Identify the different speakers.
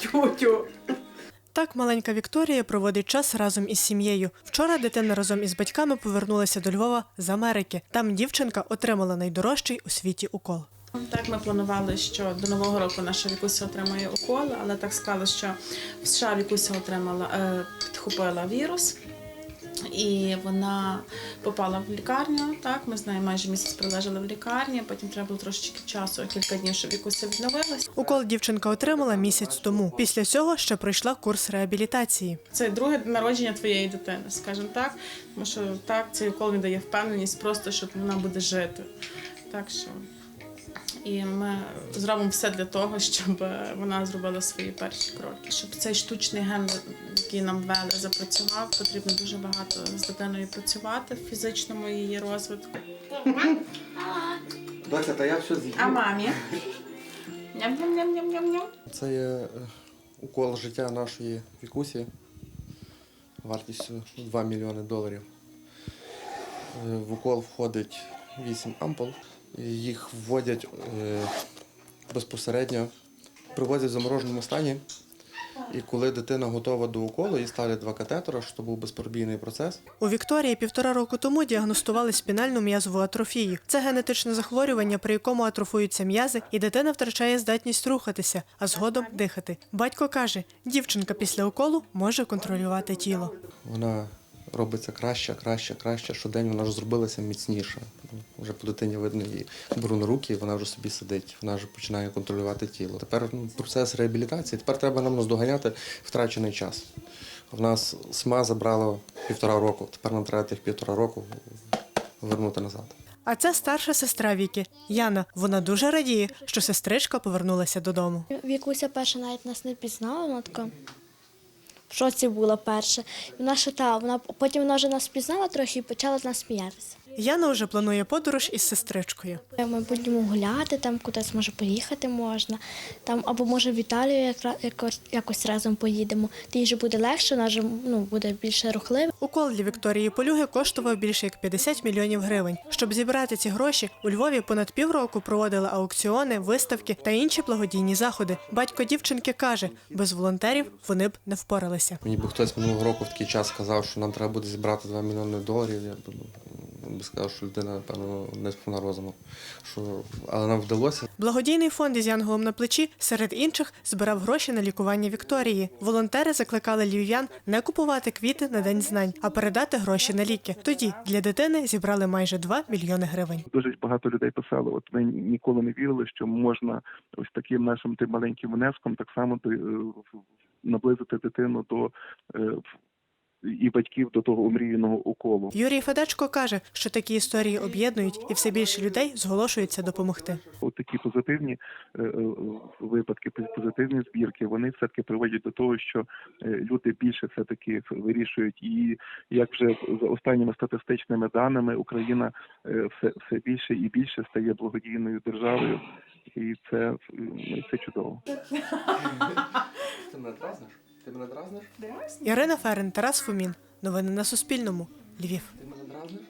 Speaker 1: Тю-тю.
Speaker 2: Так маленька Вікторія проводить час разом із сім'єю. Вчора дитина разом із батьками повернулася до Львова з Америки. Там дівчинка отримала найдорожчий у світі укол.
Speaker 1: Так, ми планували, що до нового року наша Вікуся отримає укол, але так склало, що в США Вікуся отримала, е, підхопила вірус. І вона попала в лікарню. Так, ми з нею майже місяць пролежали в лікарні. Потім треба було трошечки часу, кілька днів, щоб Вікуся відновилась.
Speaker 2: Укол дівчинка отримала місяць тому. Після цього ще пройшла курс реабілітації.
Speaker 1: Це друге народження твоєї дитини, скажімо так. Тому що так, цей укол він дає впевненість, просто що вона буде жити. Так що і ми зробимо все для того, щоб вона зробила свої перші кроки. Щоб цей штучний ген, який нам ввели, запрацював, потрібно дуже багато з дитиною працювати в фізичному її розвитку.
Speaker 3: Доця, та я все з'їв.
Speaker 1: А мамі? Ням-ням-ням-ням-ням.
Speaker 3: Це є е, укол життя нашої вікусі вартістю 2 мільйони доларів. Е, В укол входить 8 ампул. Їх вводять е, безпосередньо, привозять в замороженому стані. І коли дитина готова до уколу, їй ставлять два катетера, щоб був безпробійний процес.
Speaker 2: У Вікторії півтора року тому діагностували спінальну м'язову атрофію. Це генетичне захворювання, при якому атрофуються м'язи, і дитина втрачає здатність рухатися, а згодом дихати. Батько каже, дівчинка після уколу може контролювати тіло.
Speaker 3: Вона робиться краще, краще, краще. Щодень вона вже зробилася міцніша. Вже по дитині видно її беру на руки, і вона вже собі сидить. Вона вже починає контролювати тіло. Тепер ну, процес реабілітації. Тепер треба нам наздоганяти втрачений час. В нас СМА забрало півтора року. Тепер нам треба тих півтора року вернути назад.
Speaker 2: А це старша сестра Віки Яна. Вона дуже радіє, що сестричка повернулася додому.
Speaker 4: Вікуся перша навіть нас не пізнала, вона така в шоці була перша. Вона та, вона потім вона вже нас пізнала трохи і почала з нас сміятися.
Speaker 2: Яна вже планує подорож із сестричкою.
Speaker 4: Ми будемо гуляти, там кудись може поїхати можна, там або може в Італію якось, якось разом поїдемо. Тій же буде легше, вона ну, буде більше рухлива.
Speaker 2: Укол для Вікторії Полюги коштував більше як 50 мільйонів гривень. Щоб зібрати ці гроші, у Львові понад півроку проводили аукціони, виставки та інші благодійні заходи. Батько дівчинки каже, без волонтерів вони б не впоралися.
Speaker 3: Мені би хтось минулого року в такий час сказав, що нам треба буде зібрати 2 мільйони доларів. Я б, би сказав, що людина, напевно, не сповна розуму. Що... Але нам вдалося.
Speaker 2: Благодійний фонд із янголом на плечі серед інших збирав гроші на лікування Вікторії. Волонтери закликали львів'ян не купувати квіти на день знань, а передати гроші на ліки. Тоді для дитини зібрали майже 2 мільйони гривень.
Speaker 5: Дуже багато людей писали. От ми ніколи не вірили, що можна ось таким нашим тим маленьким внеском так само е, наблизити дитину до е, і батьків до того омріяного уколу.
Speaker 2: Юрій Федечко каже, що такі історії об'єднують, і все більше людей зголошуються допомогти.
Speaker 5: От такі позитивні е, е, випадки, позитивні збірки, вони все таки приводять до того, що е, люди більше все таки вирішують. І як вже за останніми статистичними даними, Україна все, все більше і більше стає благодійною державою, і це, це чудово.
Speaker 3: Ти мене дразниш? Ти мене дразниш?
Speaker 2: Ірина Ферен, Тарас Фомін. Новини на Суспільному. Львів.
Speaker 3: Ти мене дразниш?